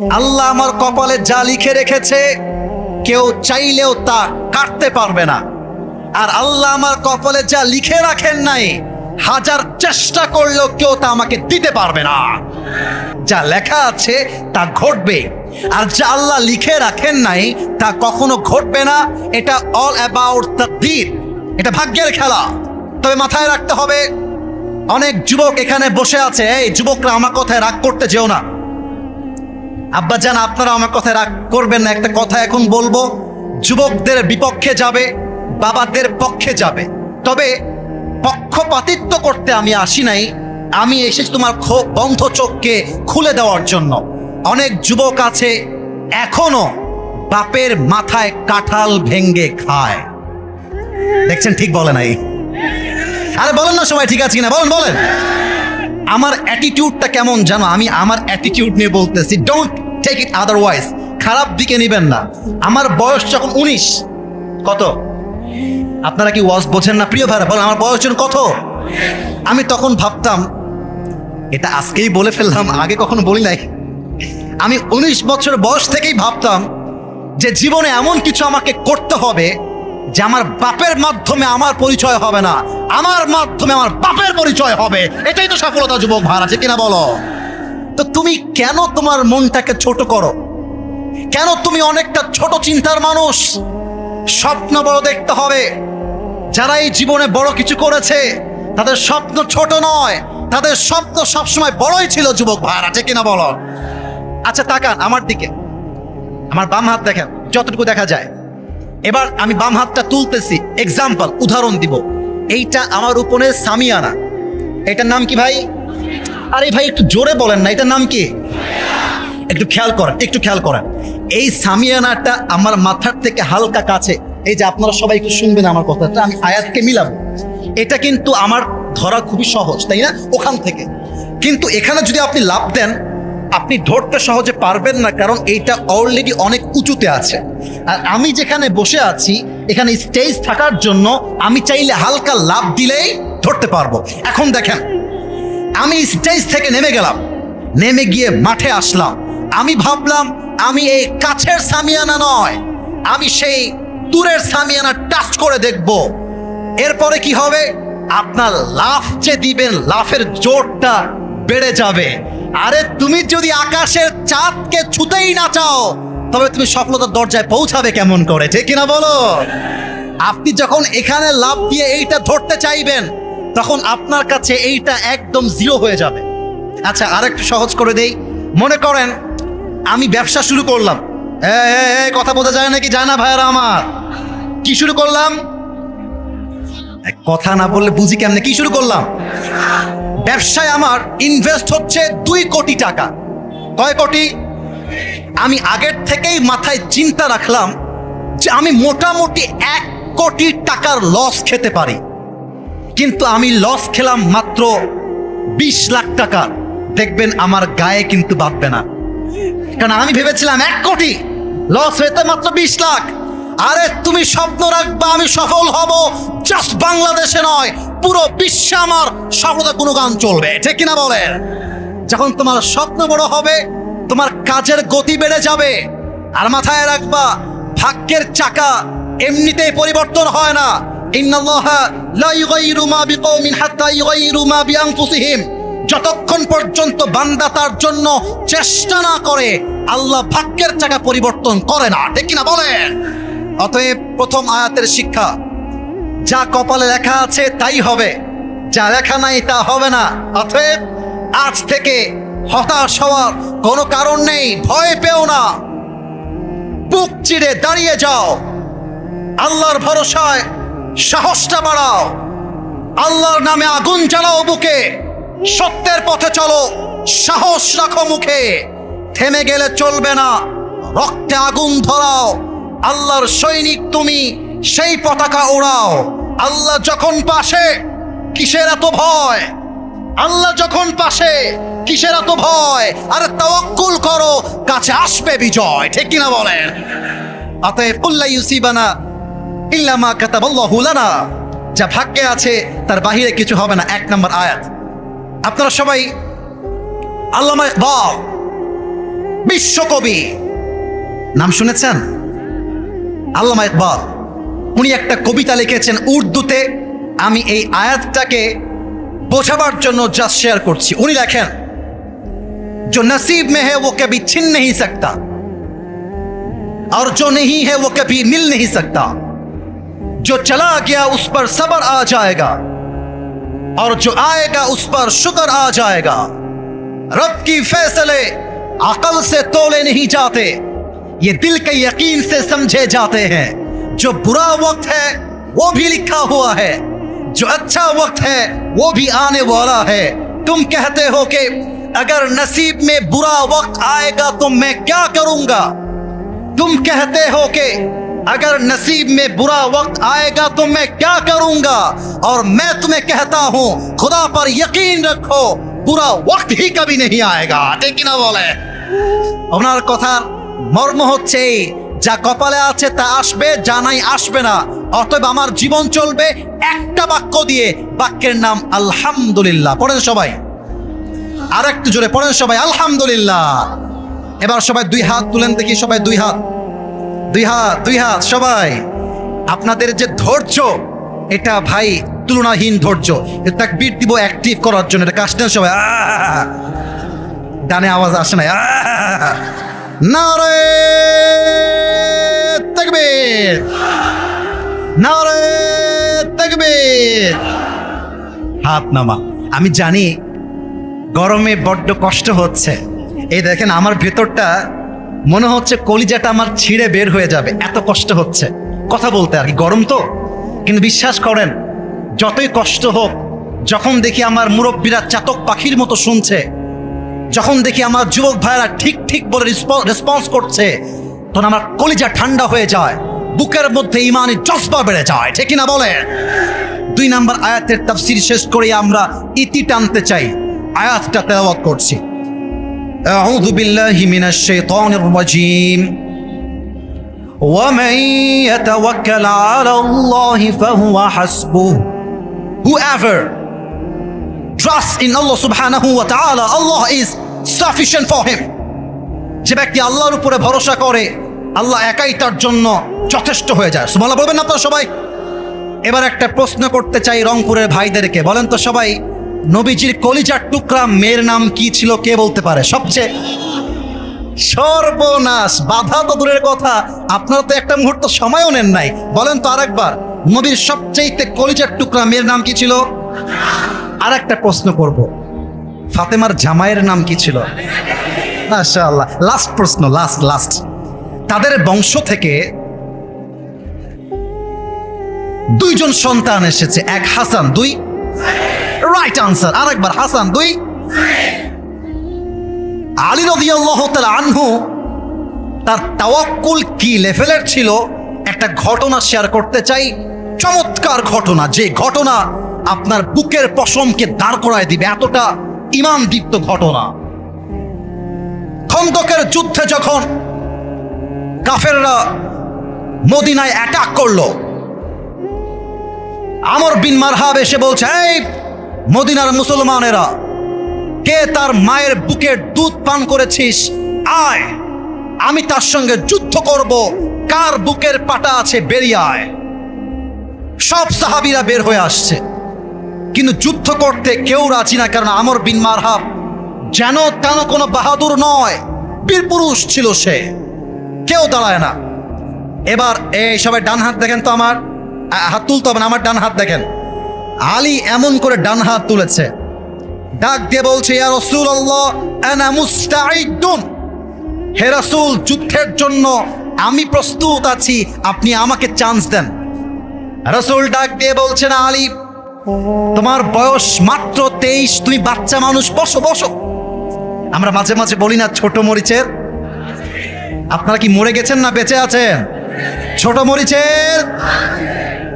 আল্লাহ আমার কপালে যা লিখে রেখেছে, কেউ চাইলেও তা কাটতে পারবে না। আর আল্লাহ আমার কপালে যা লিখে রাখেন নাই, হাজার চেষ্টা করলেও কেউ তা আমাকে দিতে পারবে না। যা লেখা আছে, তা ঘটবে। আর যা আল্লাহ লিখে রাখেন নাই, তা কখনো ঘটবে না। এটা অল অ্যাবাউট তাকদীর। এটা ভাগ্যের খেলা। তবে মাথায় রাখতে হবে, অনেক যুবক এখানে বসে আছে, এই যুবকরা আমার কথায় রাগ করতে যেও না। আব্বা জান, আপনারা আমার কথায় রাগ করবেন না। একটা কথা এখন বলব, যুবকদের বিপক্ষে যাবে, বাবাদের পক্ষে যাবে। তবে পক্ষপাতিত্ব করতে আমি আসি নাই। আমি এসেছি তোমার বন্ধ চোখকে খুলে দেওয়ার জন্য। অনেক যুবক আছে, এখনও বাপের মাথায় কাঁঠাল ভেঙ্গে খায়। দেখছেন, ঠিক বলে নাই। আরে বলেন না সবাই ঠিক আছে কিনা? বলেন বলেন। আমার অ্যাটিটিউডটা কেমন জানো? আমি আমার অ্যাটিটিউড নিয়ে বলতেছি ডোন্ট টেক ইট আদারওয়াইজ খারাপ দিকে নেবেন না। আমার বয়স যখন উনিশ, কত? আপনারা কি ওয়াজ বোঝেন না? প্রিয় ভাইরা, বলেন, আমার বয়স কত? আমি তখন ভাবতাম, এটা আজকেই বলে ফেললাম, আগে কখনো বলি নাই। আমি উনিশ বছর বয়স থেকেই ভাবতাম যে জীবনে এমন কিছু আমাকে করতে হবে যে আমার বাপের মাধ্যমে আমার পরিচয় হবে না। আমার মাধ্যমে আমার বাপের পরিচয় হবে। এটাই তো সফলতা, যুবক ভার আছে কিনা বলো? তো তুমি কেন তোমার মনটাকে ছোট করো? কেন তুমি অনেকটা ছোট চিন্তার মানুষ? স্বপ্ন বড় দেখতে হবে। যারা এই জীবনে বড় কিছু করেছে, তাদের স্বপ্ন ছোট নয়। তাদের স্বপ্ন সবসময় বড়ই ছিল, যুবক ভার আছে কিনা বলো? আচ্ছা তাকান আমার দিকে। আমার বাম হাত দেখেন, যতটুকু দেখা যায়। এবার আমি বাম হাতটা তুলতেছি। এক্সাম্পল উদাহরণ দিব। এইটা আমার উপরে সামিয়ানা। এটার নাম কি ভাই? আরে ভাই, একটু জোরে বলেন না, এটার নাম কি? একটু খেয়াল করেন, একটু খেয়াল করেন। এই সামিয়ানাটা আমার মাথার থেকে হালকা কাছে। এই যে আপনারা সবাই একটু শুনবেন আমার কথাটা, আমি আয়াতকে মিলাবো। এটা কিন্তু আমার ধরা খুবই সহজ, তাই না? ওখান থেকে। কিন্তু এখানে যদি আপনি লাভ দেন আপনি ধরতে সহজে পারবেন না, কারণ এইটা অলরেডি অনেক উঁচুতে আছে। আর আমি যেখানে বসে আছি, এখানে স্টেজ থাকার জন্য আমি চাইলে হালকা লাভ দিলেই ধরতে পারব। এখন দেখেন, আমি স্টেজ থেকে নেমে গেলাম, নেমে গিয়ে মাঠে আসলাম। আমি ভাবলাম, আমি এই কাছের সামিয়ানা নয়, আমি সেই দূরের সামিয়ানা টাচ করে দেখব। এরপরে কি হবে? আপনার লাফ যে দিবেন, লাফের জোরটা বেড়ে যাবে। আরে তুমি যদি আকাশের চাঁদকে ছুতেই না চাও, তবে তুমি সফলতার দরজায় পৌঁছাবে কেমন করে, ঠিক কিনা বলো? আপনি যখন এখানে লাভ দিয়ে এইটা ধরতে চাইবেন, তখন আপনার কাছে এইটা একদম জিরো হয়ে যাবে। আচ্ছা আরেকটু সহজ করে দেই। মনে করেন, আমি ব্যবসা শুরু করলাম। কথা বোঝা যায় নাকি? যায় না ভাইয়ারা আমার? কি শুরু করলাম? কথা না বললে বুঝি কেমনে? কি শুরু করলাম? ব্যবসায় আমার ইনভেস্ট হচ্ছে দুই কোটি টাকা। কয় কোটি? আমি আগের থেকেই মাথায় চিন্তা রাখলাম যে আমি মোটামুটি এক কোটি টাকার লস খেতে পারি। কিন্তু আমি লস খেলাম মাত্র বিশ লাখ টাকা। দেখবেন আমার গায়ে কিন্তু বাঁধবে না। কারণ আমি ভেবেছিলাম এক কোটি লস হয়েছে মাত্র বিশ লাখ। আরে তুমি স্বপ্ন রাখবা, আমি সফল হব। জাস্ট বাংলাদেশে নয়, পুরো বিশ্বে আমার সফলতা কোনো গান চলবে, ঠিক কিনা বলেন? যখন তোমার স্বপ্ন বড় হবে, তোমার কাজের গতি বেড়ে যাবে। আর মাথায় রাখবা, ভাগ্যের চাকা এমনিতেই পরিবর্তন হয় না। যতক্ষণ পর্যন্ত বান্দা তার জন্য চেষ্টা না করে, আল্লাহ ভাগ্যের চাকা পরিবর্তন করে না, ঠিক কিনা বলেন? অতএব প্রথম আয়াতের শিক্ষা, যা কপালে লেখা আছে তাই হবে, যা লেখা নাই তা হবে না। অতএব আজ থেকে হতাশ হওয়ার কোনো কারণ নেই, ভয় পেও না। বুক চিড়ে দাঁড়িয়ে যাও। আল্লাহর ভরসায় সাহসটা বাড়াও। আল্লাহর নামে আগুন জ্বালাও বুকে। সত্যের পথে চলো, সাহস রাখো মুখে। থেমে গেলে চলবে না, রক্তে আগুন ধরাও। আল্লাহর সৈনিক তুমি, সেই পতাকা ওড়াও আল্লাহ যখন পাশে, কিসের এত ভয়? আল্লাহ যখন পাশে, কিসের এত ভয়? আরে তাওয়াক্কুল করো, কাছে আসবে বিজয়, ঠিক কিনা বলেন? অতএব কুল্লা ইউসিবানা ইল্লা মা কাতাবাল্লাহু লানা। যা ভাগ্যে আছে, তার বাহিরে কিছু হবে না। এক নম্বর আয়াত। আপনারা সবাই আল্লামা ইকবাল, বিশ্বকবি। নাম শুনেছেন? আল্লামা ইকবাল উনি একটা কবিতা লিখেছেন উর্দুতে আমি এই আয়াতটাকে বোঝাবার জন্য জাস্ট শেয়ার করছি উনি লেখেন जो नसीब में है वो कभी छिन नहीं सकता और जो नहीं है वो कभी मिल नहीं सकता जो चला गया उस पर सबर आ जाएगा और जो आएगा उस पर शुक्र आ जाएगा रब की फैसले अकल से तोले नहीं जाते ये दिल के यकीन से समझे जाते हैं जो बुरा वक्त है वो भी लिखा हुआ है जो अच्छा वक्त है वो भी आने वाला है तुम कहते हो कि अगर नसीब में बुरा वक्त आएगा तो मैं क्या करूंगा तुम कहते हो कि अगर नसीब में बुरा वक्त आएगा तो मैं क्या करूंगा और मैं तुम्हें कहता हूं खुदा पर यकीन रखो बुरा वक्त ही कभी नहीं आएगा ঠিক না বলে ওনার কথার মর্ম হচ্ছে যা কপালে আছে তা আসবে, যা নাই আসবে না। অতএব আমার জীবন চলবে একটা বাক্য দিয়ে, বাক্যের নাম আলহামদুলিল্লাহ। পড়েন সবাই। আর একটু জোরে পড়েন সবাই, আলহামদুলিল্লাহ। এবার সবাই দুই হাত তুলেন দেখি, সবাই দুই হাত। দুই হাত দুই হাত, সবাই। আপনাদের যে ধৈর্য, এটা ভাই তুলনাহীন ধৈর্য। তাকবীর দিব অ্যাক্টিভ করার জন্য। এটা কাজ সবাই! ডানে আওয়াজ আসে না! নারে তাকবীর। নারে তাকবীর। হাত নামা। আমি জানি গরমে বড্ড কষ্ট হচ্ছে। এই দেখেন, আমার ভেতরটা মনে হচ্ছে কলিজাটা আমার ছিঁড়ে বের হয়ে যাবে। এত কষ্ট হচ্ছে। কথা বলতে আর কি, গরম তো? কিন্তু বিশ্বাস করেন, যতই কষ্ট হোক, যখন দেখি আমার মুরব্বীরা চাতক পাখির মতো শুনছে যখন দেখি আমার যুবক ভাইরা ঠিক ঠিক বলে রেসপন্স করছে তখন আমার কলিজা ঠান্ডা হয়ে যায় বুকের মধ্যে ইমানি জজবা বেড়ে যায় ঠিক না বলে দুই নাম্বার আয়াতের তাফসির শেষ করে আমরা ইতি টানতে চাই আয়াতটা তেলাওয়াত করছি أعوذ بالله من الشيطان الرجيم ومن يتوكل على الله فهو حسبه Whoever trusts in Allah subhanahu wa ta'ala. Allah is sufficient for him. যে ব্যক্তি আল্লাহর উপরে ভরসা করে, আল্লাহ একাই তার জন্য যথেষ্ট হয়ে যায়। সুবহানাল্লাহ, বলবেন আপনারা সবাই? এবার একটা প্রশ্ন করতে চাই রংপুরের ভাইদেরকে। বলেন তো সবাই, নবীজির কলিজার টুকরা মেয়ের নাম কি ছিল, কে বলতে পারে? সবচেয়ে সর্বনাশ, বাধা তো দূরের কথা। আপনারা তো একটা মুহূর্ত সময়ও নেন নাই। বলেন তো আরেকবার, নবীর সবচেয়ে কলিজার টুকরা মেয়ের নাম কি ছিল? আর একটা প্রশ্ন করব। ফাতেমার জামাইয়ের নাম কি ছিল? মাশাআল্লাহ লাস্ট প্রশ্ন লাস্ট লাস্ট তাদের বংশ থেকে দুইজন সন্তান এসেছে, এক হাসান, দুই রাইট আনসার আরেকবার হাসান, দুই আলী রাদিয়াল্লাহু তাআলা আনহু, তার তাওয়াক্কুল কি লেভেলের ছিল? একটা ঘটনা শেয়ার করতে চাই, চমৎকার ঘটনা, যে ঘটনা আপনার বুকের পশমকে দাঁড় করায় দিবে। এতটা ইমান দীপ্ত ঘটনা। খন্দকের যুদ্ধে যখন কাফেররা মদিনায় অ্যাটাক করল, আমর বিন মারহাব এসে বলছে, এই মদিনার মুসলমানেরা, কে তার মায়ের বুকের দুধ পান করেছিস? আয়, আমি তার সঙ্গে যুদ্ধ করব। কার বুকের পাটা আছে বেরিয়ে আয়। সব সাহাবিরা বের হয়ে আসছে। কিন্তু যুদ্ধ করতে কেউ রাজি না, কারণ আমর বিন মারহাব যেন তেন কোনো বাহাদুর নয়, বীর পুরুষ ছিল সে। কেউ দাঁড়ায় না। এবার এই সবাই ডান হাত দেখেন তো আমার। হাত তুলতে হবে না, আমার ডান হাত দেখেন। আলী এমন করে ডান হাত তুলেছে। ডাক দিয়ে বলছে, ইয়া মুস্তাঈদুন। হে রাসূল, যুদ্ধের জন্য আমি প্রস্তুত আছি, আপনি আমাকে চান্স দেন। রাসূল ডাক দিয়ে বলছেন, আলী তোমার বয়স মাত্র তেইশ, তুমি বাচ্চা মানুষ, বসো বসো। আমরা মাঝে মাঝে বলি না ছোট মরিচের। আপনারা কি মরে গেছেন না বেঁচে আছেন? ছোট মরিচের।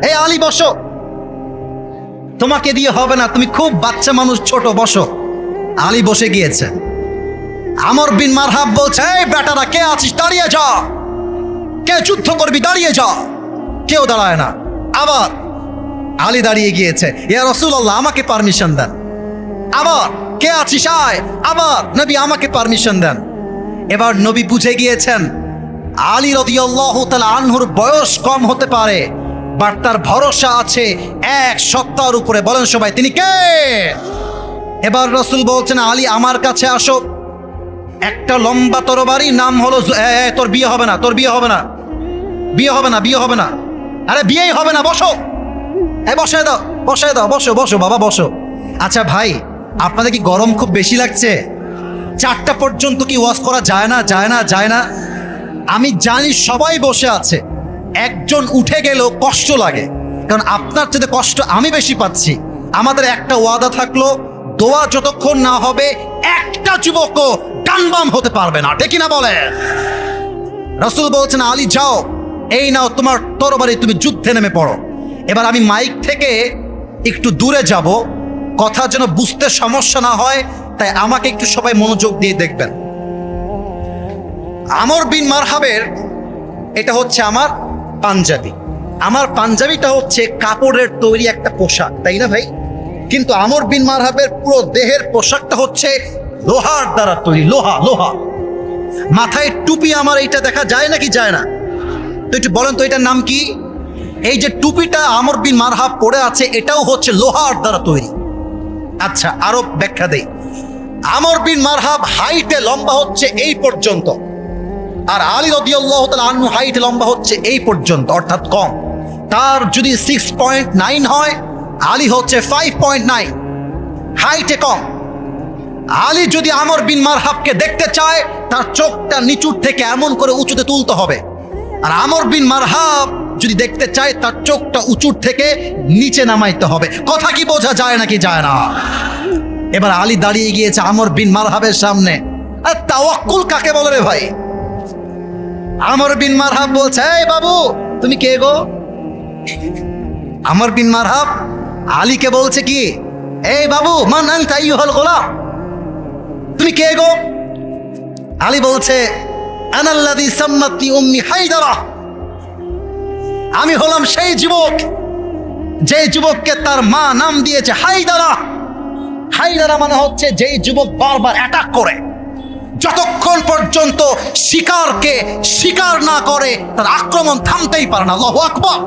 এই আলী, বসো। তোমাকে দিয়ে হবে না, তুমি খুব বাচ্চা মানুষ, ছোট, বসো। আলী বসে গিয়েছে। আমর বিন মারহাব বলছে, এই বেটারা, কে আছিস? দাঁড়িয়ে যা। কে যুদ্ধ করবি? দাঁড়িয়ে যা। কেউ দাঁড়ায় না। আবার আলী দাঁড়িয়ে গিয়েছে। ইয়া রসুল্লাহ আমাকে পারমিশন দেন। আবার, কে আছিস? আয়। আবার, নবী আমাকে পারমিশন দেন। এবার নবী বুঝে গিয়েছেন, আলী রদিয়াল্লাহ তাআলা আনহুর বয়স কম হতে পারে, বাট তার ভরসা আছে এক সত্তার উপরে। বলেন সবাই, তিনি কে? এবার রসুল বলছেন, আলী, আমার কাছে আসো। একটা লম্বা তরবারি, নাম হলো তোর বিয়ে হবে না, তোর বিয়ে হবে না। বিয়ে হবে না, বিয়ে হবে না। আরে, বিয়েই হবে না, বসো। এ বসে দাও বসে দাও, বসো বসো, বাবা, বসো। আচ্ছা ভাই, আপনাদের কি গরম খুব বেশি লাগছে? চারটা পর্যন্ত কি ওয়াশ করা যায় না যায় না যায় না? আমি জানি সবাই বসে আছে। একজন উঠে গেলেও কষ্ট লাগে। কারণ আপনার চেয়ে কষ্ট আমি বেশি পাচ্ছি। আমাদের একটা ওয়াদা থাকল, দোয়া যতক্ষণ না হবে, একটা যুবকও ডানবাম হতে পারবে না। ঠিক না বলে রসুল বলছেন, আলী, যাও, এই নাও তোমার তরবারি, তুমি যুদ্ধে নেমে পড়ো। এবার আমি মাইক থেকে একটু দূরে যাব। কথা যেন বুঝতে সমস্যা না হয়, তাই আমাকে একটু সবাই মনোযোগ দিয়ে দেখবেন। আমর বিন মারহাবের এটা হচ্ছে আমার পাঞ্জাবি। আমার পাঞ্জাবিটা হচ্ছে কাপড়ের তৈরি একটা পোশাক, তাই না ভাই? কিন্তু আমর বিন মারহাবের পুরো দেহের পোশাকটা হচ্ছে লোহার দ্বারা তৈরি, লোহা লোহা। মাথায় টুপি আমার এইটা দেখা যায় নাকি যায় না? তো একটু বলেন তো এটার নাম কি? এই যে টুপিটা আমর বিন মারহাব পড়ে আছে, এটাও হচ্ছে লোহার দ্বারা তৈরি। আচ্ছা আরও ব্যাখ্যা দেই। আমর বিন মারহাব হাইটে লম্বা হচ্ছে এই পর্যন্ত, আর আলী রদিয়াল্লাহ আনহু হাইট লম্বা হচ্ছে এই পর্যন্ত, অর্থাৎ কম। তার যদি সিক্স পয়েন্ট নাইন হয়, আলী হচ্ছে ফাইভ পয়েন্ট নাইন হাইটে কম। আলী যদি আমর বিন মারহাবকে দেখতে চায়, তার চোখটা নিচুর থেকে এমন করে উঁচুতে তুলতে হবে। আর আমর বিন মারহাব যদি দেখতে চায়, তার চোখটা উঁচুর থেকে নিচে নামাইতে হবে। কথা কি বোঝা যায় নাকি যায় না? এবার আলী দাঁড়িয়ে গিয়েছে আমর বিন মারহাবের সামনে। আর তাওয়াক্কুল কাকে বলে রে ভাই? আমর বিন মারহাব বলছে, এই বাবু, তুমি কে গো? আমর বিন মারহাব আলীকে বলছে কি, এই বাবু, মান আনতা আইয়ুহাল গোলাম? তুমি কে গো? আলী বলছে আনাল্লাদি সাম্মাতি উম্মি হায়দারা। আমি হলাম সেই যুবক, যে যুবককে তার মা নাম দিয়েছে হায়দারা। হায়দারা মানে হচ্ছে যেই যুবক বারবার অ্যাটাক করে। যতক্ষণ পর্যন্ত শিকারকে শিকার না করে, তার আক্রমণ থামতেই পারে না। আল্লাহু আকবার।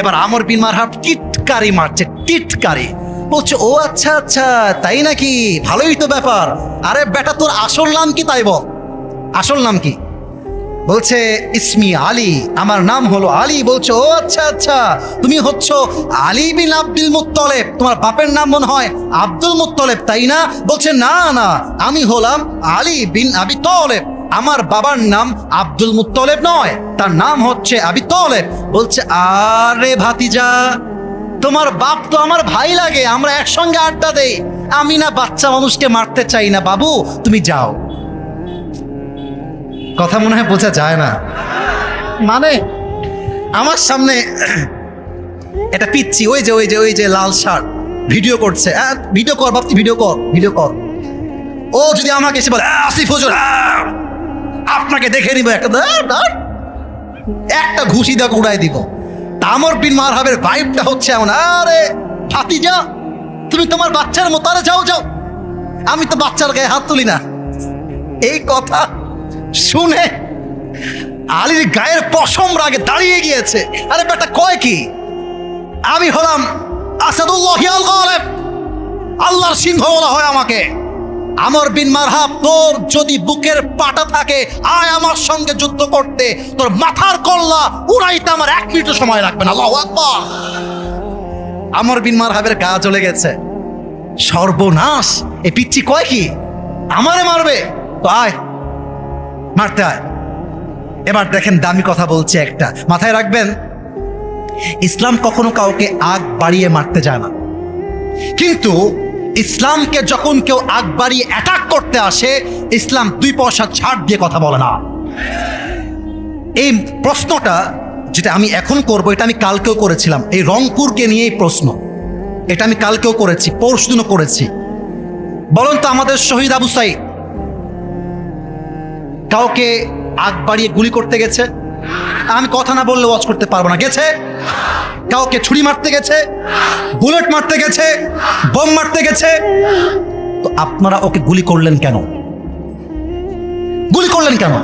এবার আমর বিন মারহাব টিটকারি মারছে, টিটকারি। বলছে, ও আচ্ছা আচ্ছা তাই নাকি? ভালোই তো ব্যাপার। আরে বেটা, তোর আসল নাম কি তাই বল? আসল নাম কি? বলছে, ইসমি আলী, আমার নাম হলো আলী। বলছে, ও আচ্ছা আচ্ছা তুমি হচ্ছ আলী বিন আব্দুল মুত্তলেব। তোমার বাপের নাম মনে হয় আব্দুল মুত্তলেব, তাই না? বলছে, না না, আমি হলাম আলী বিন আবি তলেব। আমার বাবার নাম আব্দুল মুত্তলেব নয়, তার নাম হচ্ছে আবি তলেব। বলছে, আরে ভাতিজা, তোমার বাপ তো আমার ভাই লাগে, আমরা একসঙ্গে আড্ডা দেই। আমি না বাচ্চা মানুষকে মারতে চাই না, বাবু, তুমি যাও। কথা মনে হয় বোঝা যায় না। মানে আমার সামনে এটা পিচ্ছি, ওই যে ওই যে ওই যে লাল শার্ট, ভিডিও করছে। ভিডিও কর বাপতি ভিডিও কর ভিডিও কর। ও যদি আমাকে এসে বলে আসিফ হুজুর আপনাকে দেখে নিব একটা। একটা ঘুষি দিয়ে উড়াই দিব। তামর বিন মারহাবের ভাইবটা হচ্ছে এমন, আরে, ভাতিজা, তুমি তোমার বাচ্চার মতো, আরে যাও যাও। আমি তো বাচ্চার গায়ে হাত তুলি না। এই কথা শুনে আলীর গায়ের পশম রাগে দাঁড়িয়ে গিয়েছে। আরে বেটা কয় কি? আমি হলাম আসাদুল্লাহ আল্লাহর সিংহ বলা হয় আমাকে। আমর বিন মারহাব, তোর যদি বুকের পাটা থাকে, আয় আমার সঙ্গে যুদ্ধ করতে। তোর মাথার কল্লা উড়াইতে আমার এক মিনিট সময় লাগবে না। আল্লাহু আকবার। আমর বিন মারহাবের গা চলে গেছে। সর্বনাশ। এ পিচ্ছি কয় কি? আমারে মারবে? তো আয়। মারতে আয় এবার দেখেন দামি কথা বলছে একটা। মাথায় রাখবেন, ইসলাম কখনো কাউকে আগ বাড়িয়ে মারতে যায় না। কিন্তু ইসলামকে যখন কেউ আগ বাড়িয়ে অ্যাটাক করতে আসে, ইসলাম দুই পয়সা ছাড় দিয়ে কথা বলে না। এই প্রশ্নটা যেটা আমি এখন করব, এটা আমি কালকেও করেছিলাম। এই রংপুরকে নিয়ে এই প্রশ্ন, এটা আমি কালকেও করেছি, পরশুদিনও করেছি। বলুন তো আমাদের শহীদ আবু সাইদ কাউকে আগ বাড়িয়ে গুলি করতে গেছে। আমি কথা না বললে ওয়াচ করতে পারব না। গেছে? কাউকে ছুরি মারতে গেছে, বুলেট মারতে গেছে, বোম মারতে গেছে। তো আপনারা ওকে গুলি করলেন কেন? গুলি করলেন কেন?